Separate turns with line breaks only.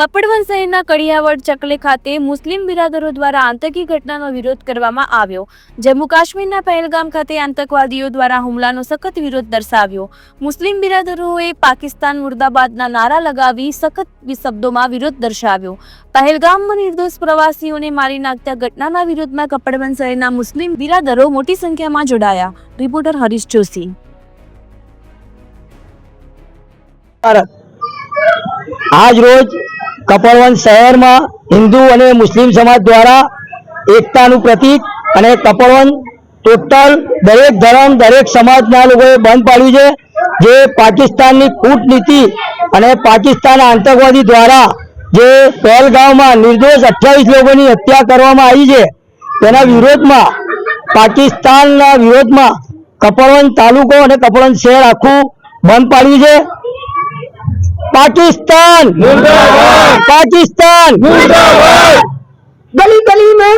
કપડવંજ શહેરના કડિયાવડ ચકલે ખાતે મુસ્લિમ બિરાદરો દ્વારા આતંકી ઘટનાનો વિરોધ કરવામાં આવ્યો. જમ્મુ કાશ્મીરના પહેલગામ ખાતે આતંકવાદીઓ દ્વારા હુમલાનો સખત વિરોધ દર્શાવ્યો. મુસ્લિમ બિરાદરોએ પાકિસ્તાન મુર્દાબાદના નારા લગાવી સખત શબ્દોમાં વિરોધ દર્શાવ્યો. પહેલગામમાં નિર્દોષ પ્રવાસીઓને મારી નાખતા ઘટનાના વિરોધમાં કપડવન શહેરના મુસ્લિમ બિરાદરો મોટી સંખ્યામાં જોડાયા. રિપોર્ટર હરીશ જોશી.
આજ રોજ કપડવંજ શહેરમાં હિન્દુ અને મુસ્લિમ સમાજ દ્વારા એકતાનું પ્રતીક અને કપડવંજ ટોટલ દરેક ધર્મ, દરેક સમાજના લોકોએ બંધ પાડ્યું છે, જે પાકિસ્તાનની કૂટનીતિ અને પાકિસ્તાન આતંકવાદી દ્વારા જે પહેલગામમાં નિર્દોષ અઠ્યાવીસ લોકોની હત્યા કરવામાં આવી છે, તેના વિરોધમાં પાકિસ્તાનના વિરોધમાં કપડવંજ તાલુકો અને કપડવંજ શહેર આખું બંધ પાડ્યું છે. पाकिस्तान पाकिस्तान गली गली में